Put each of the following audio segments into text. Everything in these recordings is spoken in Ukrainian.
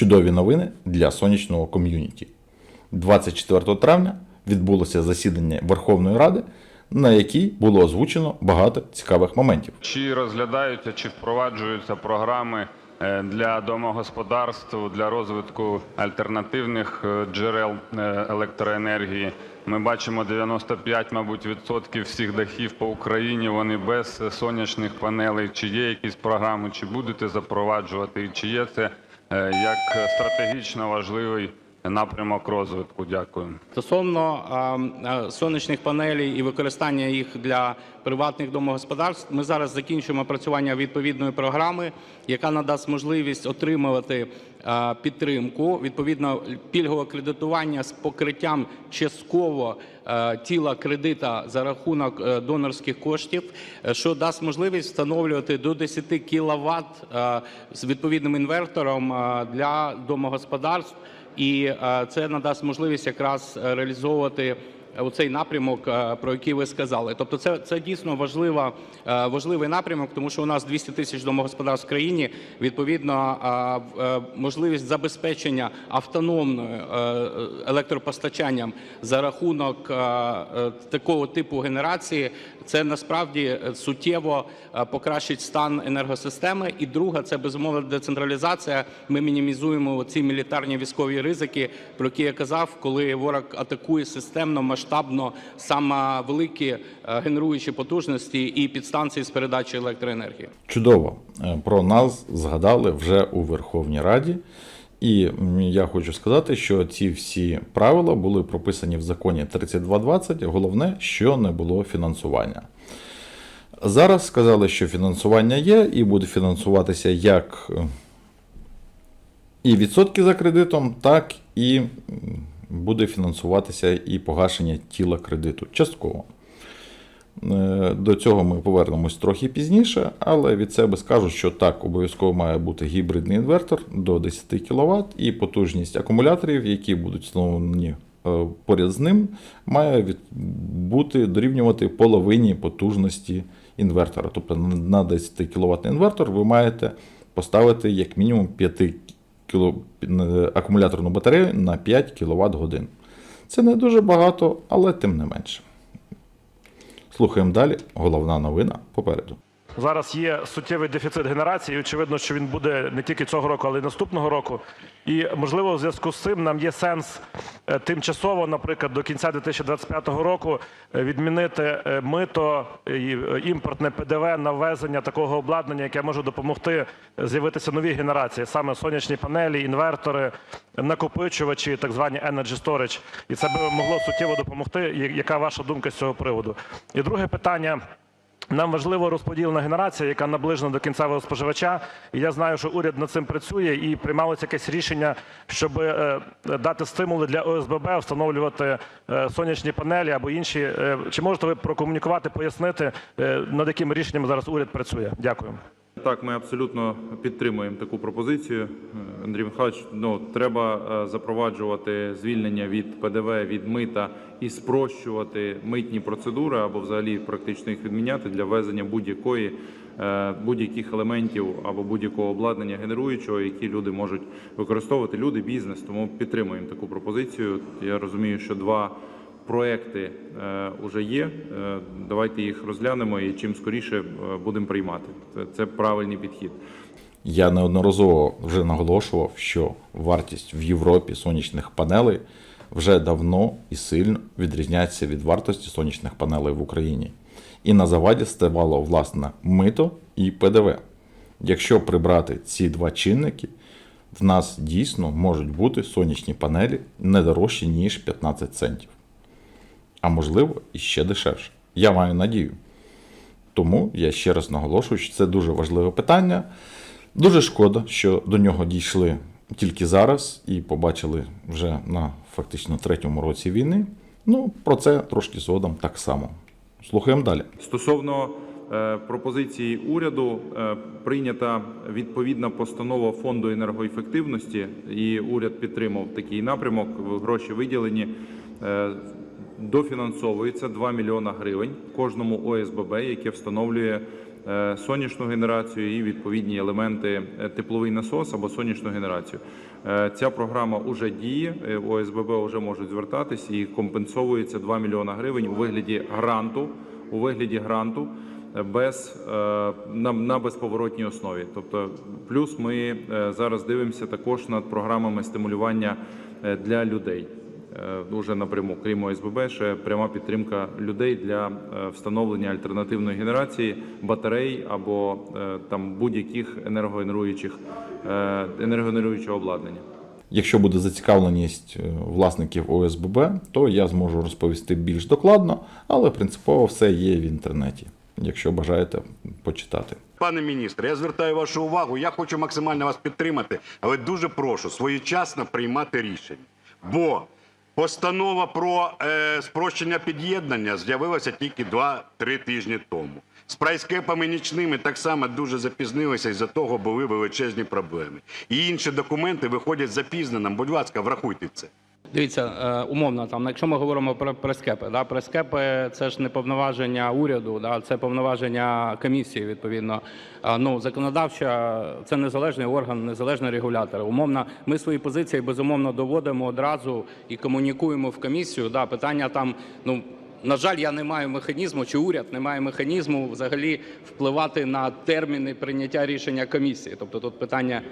Чудові новини для сонячного ком'юніті. 24 травня відбулося засідання Верховної Ради, на якій було озвучено багато цікавих моментів. Чи розглядаються, чи впроваджуються програми е, для домогосподарств для розвитку альтернативних е, джерел е, електроенергії? Ми бачимо 95, мабуть, відсотків всіх дахів по Україні. Вони без сонячних панелей. Чи є якісь програми, чи будете запроваджувати, і чи є це як стратегічно важливий напрямок розвитку? Дякую. Стосовно сонячних панелей і використання їх для приватних домогосподарств, ми зараз закінчуємо опрацювання відповідної програми, яка надасть можливість отримувати підтримку, відповідно пільгове кредитування з покриттям частково е, тіла кредита за рахунок е, донорських коштів, е, що дасть можливість встановлювати до 10 кВт з відповідним інвертором е, для домогосподарств. І е, це надасть можливість якраз е, реалізовувати оцей напрямок, е, про який ви сказали. Тобто, це, це дійсно важлива, е, важливий напрямок, тому що у нас 200 тисяч домогосподарств в країні. Відповідно, е, е, можливість забезпечення автономною е, електропостачанням за рахунок е, е, такого типу генерації. Це насправді е, суттєво е, покращить стан енергосистеми. І друга це безумовно децентралізація. Ми мінімізуємо ці мілітарні військові ризики, про які я казав, коли ворог атакує системно, масштабно саме великі е, генеруючі потужності і підстанції з передачі електроенергії. Чудово, Е, про нас згадали вже у Верховній Раді. І я хочу сказати, що ці всі правила були прописані в законі 3220. Головне, що не було фінансування. Зараз сказали, що фінансування є, і буде фінансуватися як е, і відсотки за кредитом, так і буде фінансуватися і погашення тіла кредиту частково. Е, До цього ми повернемось трохи пізніше, але від себе скажу, що так, обов'язково має бути гібридний інвертор до 10 кВт і потужність акумуляторів, які будуть встановлені е, поряд з ним, має бути дорівнювати половині потужності інвертора. Тобто на 10 кВт інвертор ви маєте поставити як мінімум 5 кіло... е, акумуляторну батарею на 5 кВт годин. Це не дуже багато, але тим не менше. Слухаємо далі. Головна новина попереду. Зараз є суттєвий дефіцит генерації. і Очевидно, що він буде не тільки цього року, але й наступного року. І можливо, в зв'язку з цим нам є сенс е, тимчасово, наприклад, до кінця 2025 року е, відмінити е, мито і імпортне ПДВ на ввезення такого обладнання, яке може допомогти з'явитися нові генерації, саме сонячні панелі, інвертори, накопичувачі, так звані energy storage. І це би могло суттєво допомогти. Яка ваша думка з цього приводу? І друге питання. Нам важлива розподілена генерація, яка наближена до кінцевого споживача. І я знаю, що уряд над цим працює і приймалося якесь рішення, щоб е, дати стимули для ОСББ встановлювати е, сонячні панелі або інші. Е, Чи можете ви прокомунікувати, пояснити, над яким рішенням зараз уряд працює? Дякую. Так, ми абсолютно підтримуємо таку пропозицію. Е, Андрій Михайлович, ну треба е, запроваджувати звільнення від ПДВ, від мита і спрощувати митні процедури або взагалі практично їх відміняти для ввезення будь-якої е, будь-яких елементів або будь-якого обладнання генеруючого, які люди можуть використовувати. Люди, бізнес. Тому підтримуємо таку пропозицію. Я розумію, що два проекти вже є. Е, Давайте їх розглянемо і чим скоріше е, будемо приймати. Це правильний підхід. Я неодноразово вже наголошував, що вартість в Європі сонячних панелей вже давно і сильно відрізняється від вартості сонячних панелей в Україні. І на заваді ставало власне мито і ПДВ. Якщо прибрати ці два чинники, в нас дійсно можуть бути сонячні панелі не дорожчі, ніж 15 центів. А можливо, і ще дешевше. Я маю надію. Тому я ще раз наголошую, що це дуже важливе питання. Дуже шкода, що до нього дійшли тільки зараз і побачили вже на фактично третьому році війни. Ну, про це трошки згодом так само. Слухаємо далі. Стосовно е, пропозиції уряду, е, прийнята відповідна постанова фонду енергоефективності, і уряд підтримав такий напрямок. Гроші виділені. Дофінансовується 2 мільйона гривень кожному ОСББ, яке встановлює е, сонячну генерацію і відповідні елементи е, тепловий насос або сонячну генерацію. Е, Ця програма вже діє. ОСББ вже можуть звертатись і компенсовується 2 мільйона гривень у вигляді гранту. У вигляді гранту без на, на безповоротній основі. Тобто, плюс ми зараз дивимося також над програмами стимулювання для людей. Е, Уже напряму, крім ОСББ, ще пряма підтримка людей для е, встановлення альтернативної генерації батарей або е, там будь-яких енергогенеруючих е, енергогенеруючого обладнання. Якщо буде зацікавленість е, власників ОСББ, то я зможу розповісти більш докладно, але принципово все є в інтернеті, якщо бажаєте почитати. Пане міністре, я звертаю вашу увагу. Я хочу максимально вас підтримати, але дуже прошу своєчасно приймати рішення. Бо постанова про е, спрощення під'єднання з'явилася тільки 2-3 тижні тому. З прайскепами нічними так само дуже запізнилися, і за того були величезні проблеми. І інші документи виходять запізненим. Будь ласка, врахуйте це. Дивіться, е, умовно, там, якщо ми говоримо про прескепи, да, прескепи це ж не повноваження уряду, да, це повноваження комісії, відповідно. Ну, законодавча це незалежний орган, незалежний регулятор. Умовно, ми свої позиції безумовно доводимо одразу і комунікуємо в комісію. Да, питання там, ну. На жаль, я не маю механізму, чи уряд не має механізму взагалі впливати на терміни прийняття рішення комісії. Тобто тут питання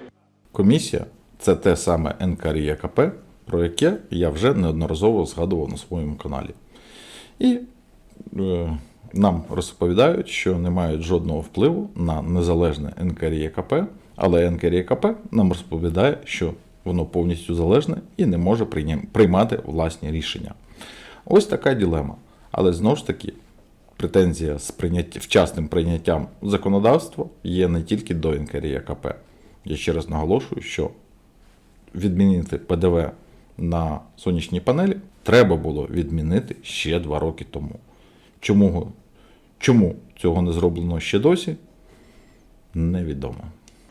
Комісія це те саме НКРЄКП, про яке я вже неодноразово згадував на своєму каналі. І е, нам розповідають, що не мають жодного впливу на незалежне НКРЄКП, але НКРЄКП нам розповідає, що воно повністю залежне і не може приймати власні рішення. Ось така ділема. Але знову ж таки, претензія з прийняття, вчасним прийняттям законодавства є не тільки до НКРЄКП. Я ще раз наголошую, що відмінити ПДВ на сонячні панелі треба було відмінити ще два роки тому. Чому, чому цього не зроблено ще досі, невідомо.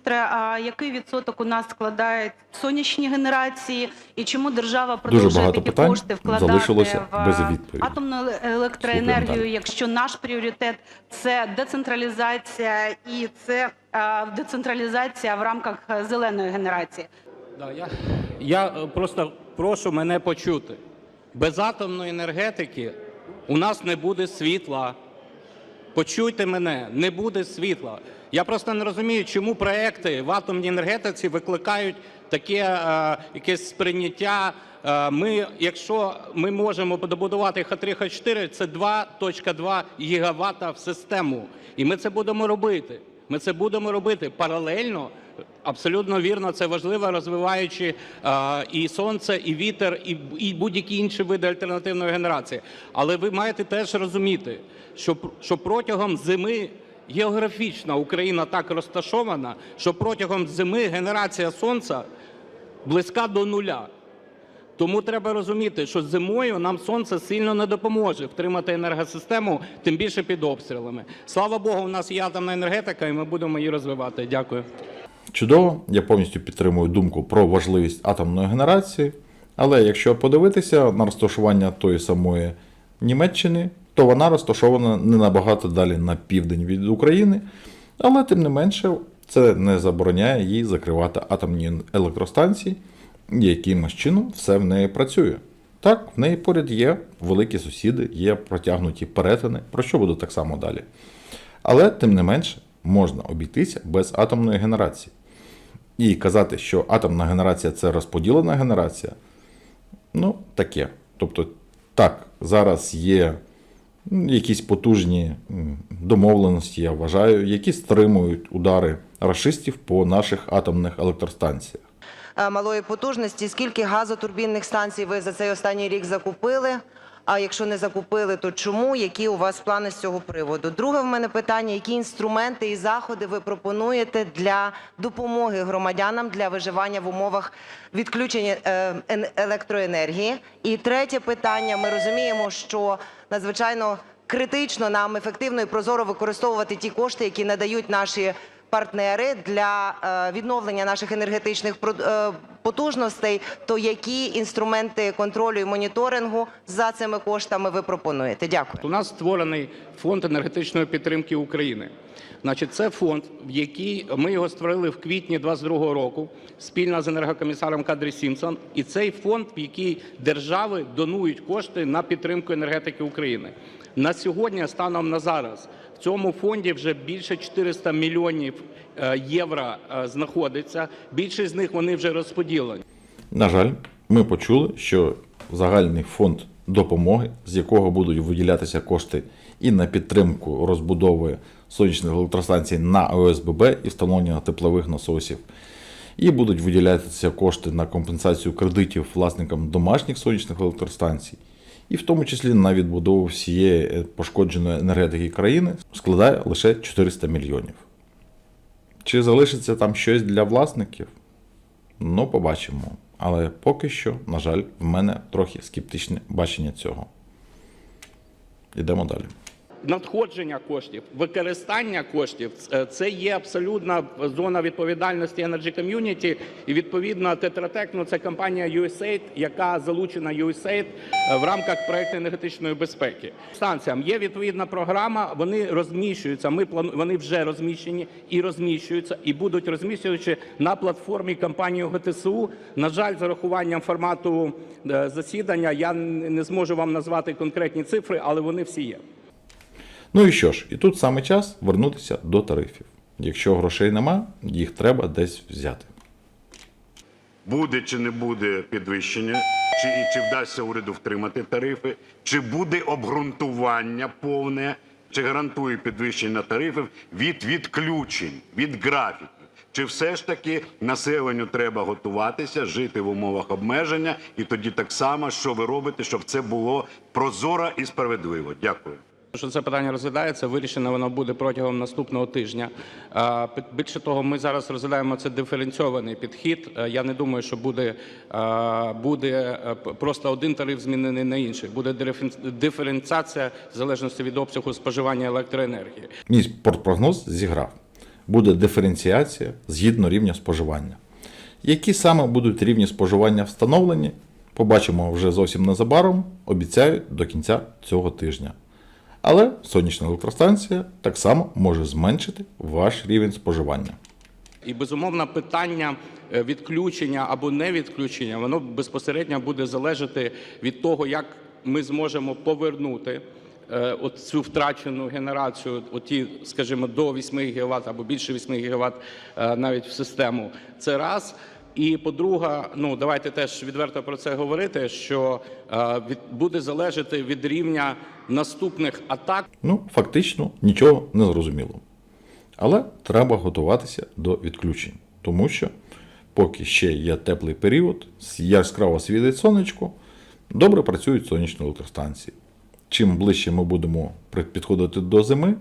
А який відсоток у нас складають сонячні генерації, і чому держава Дуже продовжує багато такі питань кошти вкладати залишилося в без відповіді. атомну Слухаємо електроенергію, якщо наш пріоритет це децентралізація і це а, децентралізація в рамках е, зеленої генерації? Да, я, я е, просто прошу мене почути. Без атомної енергетики у нас не буде світла. Почуйте мене, не буде світла. Я просто не розумію, чому проекти в атомній енергетиці викликають таке е, якесь сприйняття. Е, ми, якщо ми можемо добудувати Х3, Х4, це 2.2 гігавата в систему. І ми це будемо робити. Ми це будемо робити паралельно. Абсолютно вірно, це важливо, розвиваючи е, і сонце, і вітер, і, будь-які інші види альтернативної генерації. Але ви маєте теж розуміти, що протягом зими географічно Україна так розташована, що протягом зими генерація сонця близька до нуля. Тому треба розуміти, що зимою нам сонце сильно не допоможе втримати енергосистему, тим більше під обстрілами. Слава Богу, у нас є атомна енергетика, і ми будемо її розвивати. Дякую. Чудово, я повністю підтримую думку про важливість атомної генерації. Але якщо подивитися на розташування тої самої Німеччини, то вона розташована не набагато далі на південь від України, але тим не менше це не забороняє їй закривати атомні електростанції, якимось чином все в неї працює. Так, в неї поряд є великі сусіди, є протягнуті перетини, про що буду так само далі. Але тим не менше можна обійтися без атомної генерації. І казати, що атомна генерація це розподілена генерація, ну, таке. Тобто, так, зараз є якісь потужні домовленості, я вважаю, які стримують удари рашистів по наших атомних електростанціях. е, малої потужності. Скільки газотурбінних станцій ви за цей останній рік закупили? А якщо не закупили, то чому? Які у вас плани з цього приводу? Друге в мене питання: які інструменти і заходи ви пропонуєте для допомоги громадянам для виживання в умовах відключення е, електроенергії? І третє питання: ми розуміємо, що надзвичайно критично нам ефективно і прозоро використовувати ті кошти, які надають наші партнери для е, відновлення наших енергетичних е, потужностей, то які інструменти контролю і моніторингу за цими коштами ви пропонуєте? Дякую. У нас створений фонд енергетичної підтримки України. Значить, це фонд, в який ми його створили в квітні 22 року спільно з енергокомісаром Кадрі Сімпсон. І цей фонд, в який держави донують кошти на підтримку енергетики України. На сьогодні, станом на зараз, цьому фонді вже більше 400 мільйонів е, євро е, знаходиться. Більшість з них вони вже розподілені. На жаль, ми почули, що загальний фонд допомоги, з якого будуть виділятися кошти і на підтримку розбудови сонячних електростанцій на ОСББ і встановлення теплових насосів, і будуть виділятися кошти на компенсацію кредитів власникам домашніх сонячних електростанцій, і в тому числі на відбудову всієї е, пошкодженої енергетики країни, складає лише 400 мільйонів. Чи залишиться там щось для власників? Ну, побачимо. Але поки що, на жаль, в мене трохи скептичне бачення цього. Йдемо далі. Надходження коштів, використання коштів е, це є абсолютна зона відповідальності Energy Community. І відповідно Tetra ну, це компанія USAID, яка залучена USAID е, в рамках проекту енергетичної безпеки. Станціям є відповідна програма. Вони розміщуються. Ми вони вже розміщені і розміщуються, і будуть розміщуючи на платформі компанії ГТСУ. На жаль, з урахуванням формату е, засідання я не зможу вам назвати конкретні цифри, але вони всі є. Ну і що ж, і тут саме час вернутися до тарифів. Якщо грошей нема, їх треба десь взяти. Буде чи не буде підвищення, чи, чи вдасться уряду втримати тарифи, чи буде обґрунтування повне, чи гарантує підвищення тарифів від відключень, від графіків. Чи все ж таки населенню треба готуватися, жити в умовах обмеження, і тоді так само, що ви робите, щоб це було прозоро і справедливо? Дякую. Що це питання розглядається, вирішено воно буде протягом наступного тижня. Більше того, ми зараз розглядаємо це диференційований підхід. Е, Я не думаю, що буде, буде е, просто один тариф змінений на інший. Буде диференціація в залежності від обсягу споживання електроенергії. Мій спортпрогноз зіграв. Буде диференціація згідно рівня споживання. Які саме будуть рівні споживання встановлені, побачимо вже зовсім незабаром, обіцяють до кінця цього тижня. Але сонячна електростанція так само може зменшити ваш рівень споживання. І безумовно, питання е, відключення або не відключення, воно безпосередньо буде залежати від того, як ми зможемо повернути е, от цю втрачену генерацію, оті, скажімо, до 8 ГВт або більше 8 ГВт е, навіть в систему. Це раз. І по-друге, ну давайте теж відверто про це говорити, що е, від, буде залежати від рівня наступних атак Ну, фактично нічого не зрозуміло. Але треба готуватися до відключень, тому що поки ще є теплий період, яскраво світить сонечко, добре працюють сонячні електростанції. Чим ближче ми будемо підходити до зими,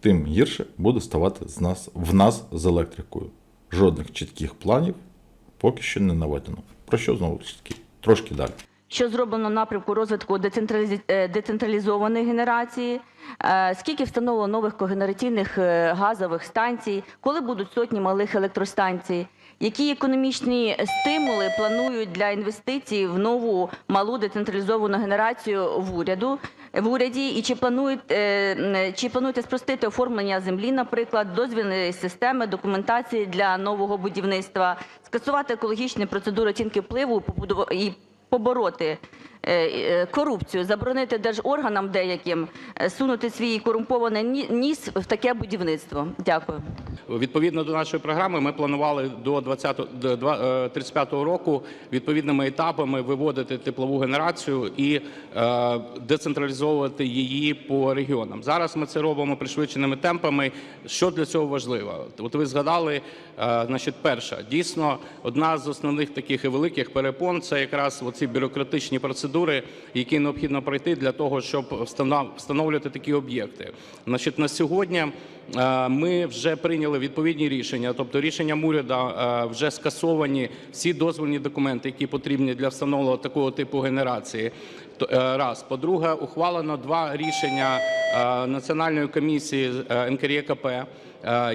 тим гірше буде ставати з нас, в нас з електрикою. Жодних чітких планів поки що не наведено. Про що знову ж таки трошки далі. Що зроблено напрямку розвитку е, децентралізованої генерації? Е, Скільки встановлено нових когенераційних е, газових станцій? Коли будуть сотні малих електростанцій? Які економічні стимули планують для інвестицій в нову малу децентралізовану генерацію в уряду в уряді? І чи планують е, чи плануєте спростити оформлення землі, наприклад, дозвільної системи, документації для нового будівництва, скасувати екологічні процедури оцінки впливу і побороти е, е, корупцію, заборонити держорганам деяким е, сунути свій корумпований ніс в таке будівництво. Дякую. Відповідно до нашої програми, ми планували до 20, до два- е, 35 року відповідними етапами виводити теплову генерацію і децентралізовувати її по регіонам. Зараз ми це робимо пришвидшеними темпами. Що для цього важливо? От ви згадали, значить, перша дійсно одна з основних таких і великих перепон це якраз оці бюрократичні процедури, які необхідно пройти для того, щоб встанов- встановлювати такі об'єкти. Значить, на сьогодні. Е, Ми вже прийняли відповідні рішення, тобто рішенням уряду е, вже скасовані всі дозвольні документи, які потрібні для встановлення такого типу генерації. Е, Раз. По-друге, ухвалено два рішення Національної комісії НКРЕКП, е,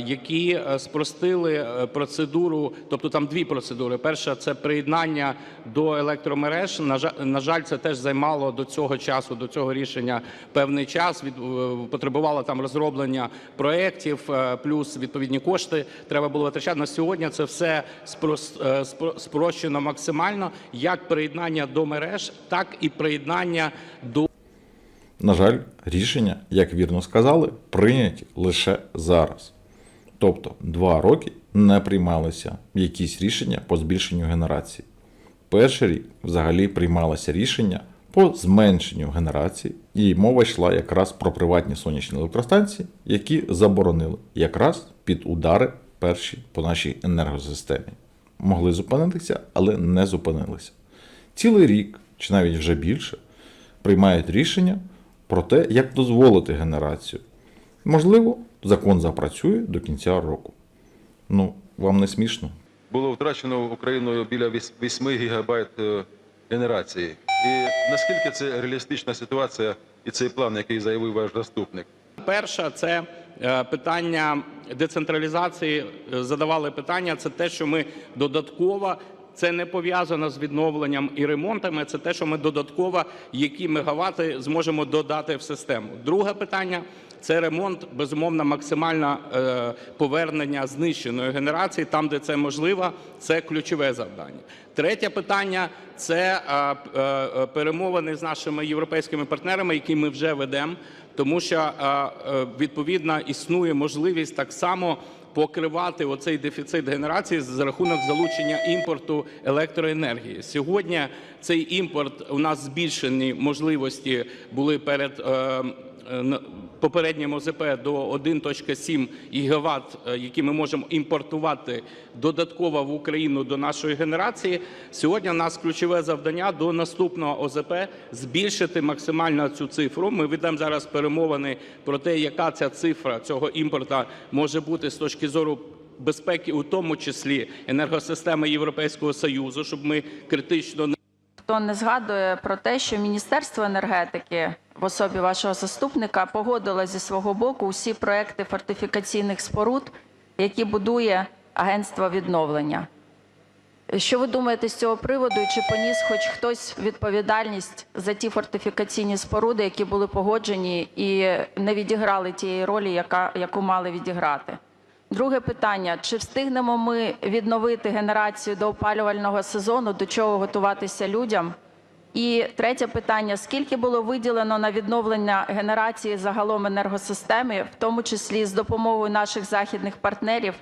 які е, спростили е, процедуру, тобто там дві процедури. Перша це приєднання до електромереж. На жаль, це теж займало до цього часу, до цього рішення певний час. Е, потребувало там розроблення проєктів, е, плюс відповідні кошти треба було витрачати. На сьогодні це все е, спрощено максимально, як приєднання до мереж, так і приєднання до На жаль, рішення, як вірно сказали, прийняті лише зараз. Тобто, два роки не приймалися якісь рішення по збільшенню генерації. Перший рік взагалі приймалося рішення по зменшенню генерації, і мова йшла якраз про приватні сонячні електростанції, які заборонили якраз під удари перші по нашій енергосистемі. Могли зупинитися, але не зупинилися. Цілий рік, чи навіть вже більше, приймають рішення про те, як дозволити генерацію. Можливо, закон запрацює до кінця року. Ну, вам не смішно? було втрачено Україною біля 8 гігабайт е, генерації. І наскільки це реалістична ситуація і цей план, який заявив ваш заступник? Перша це е, питання децентралізації. Е, Задавали питання. Це те, що ми додатково. Це не пов'язано з відновленням і ремонтами. Це те, що ми додатково, які мегавати зможемо додати в систему. Друге питання це ремонт, безумовно, максимальне е, повернення знищеної генерації, там, де це можливо, це ключове завдання. Третє питання це е, п- е, перемовини з нашими європейськими партнерами, які ми вже ведемо, тому що е, е, відповідно існує можливість так само покривати оцей дефіцит генерації за рахунок залучення імпорту електроенергії. Сьогодні цей імпорт у нас збільшені можливості були перед попереднім ОЗП до 1.7 гігават, е, які ми можемо імпортувати додатково в Україну до нашої генерації. Сьогодні у нас ключове завдання до наступного ОЗП збільшити максимально цю цифру. Ми ведемо зараз перемовини про те, яка ця цифра цього імпорту може бути з точки зору безпеки, у тому числі енергосистеми Європейського Союзу, щоб ми критично не Хто не згадує про те, що Міністерство енергетики в особі вашого заступника погодило зі свого боку усі проекти фортифікаційних споруд, які будує Агентство відновлення. Що ви думаєте з цього приводу? Чи поніс хоч хтось відповідальність за ті фортифікаційні споруди, які були погоджені і не відіграли тієї ролі, яка, яку мали відіграти? Друге питання: чи встигнемо ми відновити генерацію до опалювального сезону, до чого готуватися людям? І третє питання: скільки було виділено на відновлення генерації загалом енергосистеми, в тому числі з допомогою наших західних партнерів?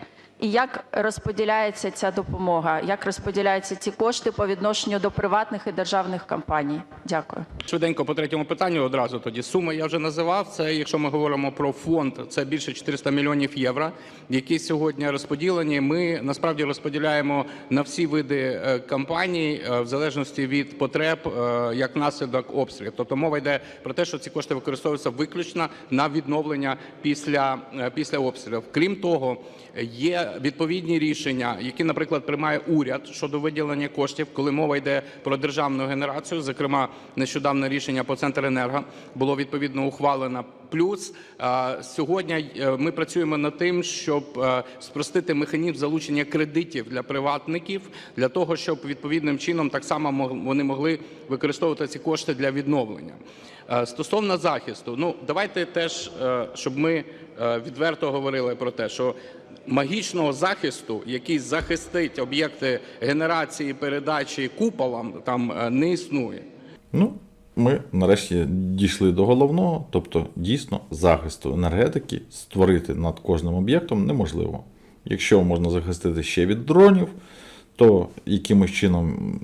І як розподіляється ця допомога? Як розподіляються ці кошти по відношенню до приватних і державних компаній? Дякую. Швиденько по третьому питанню одразу тоді. Суми я вже називав. Це, якщо ми говоримо про фонд, це більше 400 мільйонів євро, які сьогодні розподілені. Ми насправді розподіляємо на всі види е, компаній е, в залежності від потреб, е, як наслідок обстрілів. Тобто мова йде про те, що ці кошти використовуються виключно на відновлення після, після обстрілів. Крім того, є відповідні рішення, які, наприклад, приймає уряд щодо виділення коштів, коли мова йде про державну генерацію. Зокрема, нещодавне рішення по Центренерго було відповідно ухвалено. Плюс е, сьогодні е, ми працюємо над тим, щоб е, спростити механізм залучення кредитів для приватників, для того, щоб відповідним чином так само вони могли використовувати ці кошти для відновлення. Стосовно захисту, ну давайте теж, щоб ми відверто говорили про те, що магічного захисту, який захистить об'єкти генерації, передачі куполам, там е, не існує. Ну, ми нарешті дійшли до головного, тобто дійсно захисту енергетики створити над кожним об'єктом неможливо. Якщо можна захистити ще від дронів, то якимось чином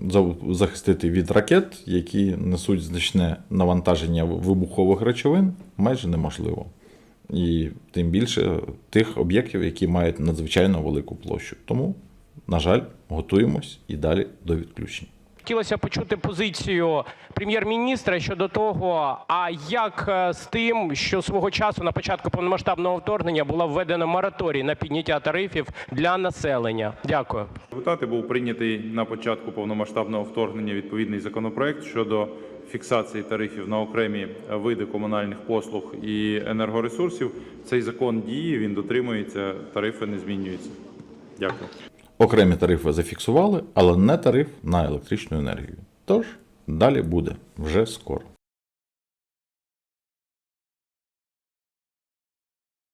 захистити від ракет, які несуть значне навантаження вибухових речовин, майже неможливо. І тим більше тих об'єктів, які мають надзвичайно велику площу. Тому, на жаль, готуємось і далі до відключень. Хотілося почути позицію прем'єр-міністра щодо того, а як е, з тим, що свого часу на початку повномасштабного вторгнення була введена мораторій на підняття тарифів для населення? Дякую. Депутати був прийнятий на початку повномасштабного вторгнення відповідний законопроект щодо фіксації тарифів на окремі види комунальних послуг і енергоресурсів. Цей закон діє, він дотримується, тарифи не змінюються. Дякую. Окремі тарифи зафіксували, але не тариф на електричну енергію. Тож, далі буде вже скоро.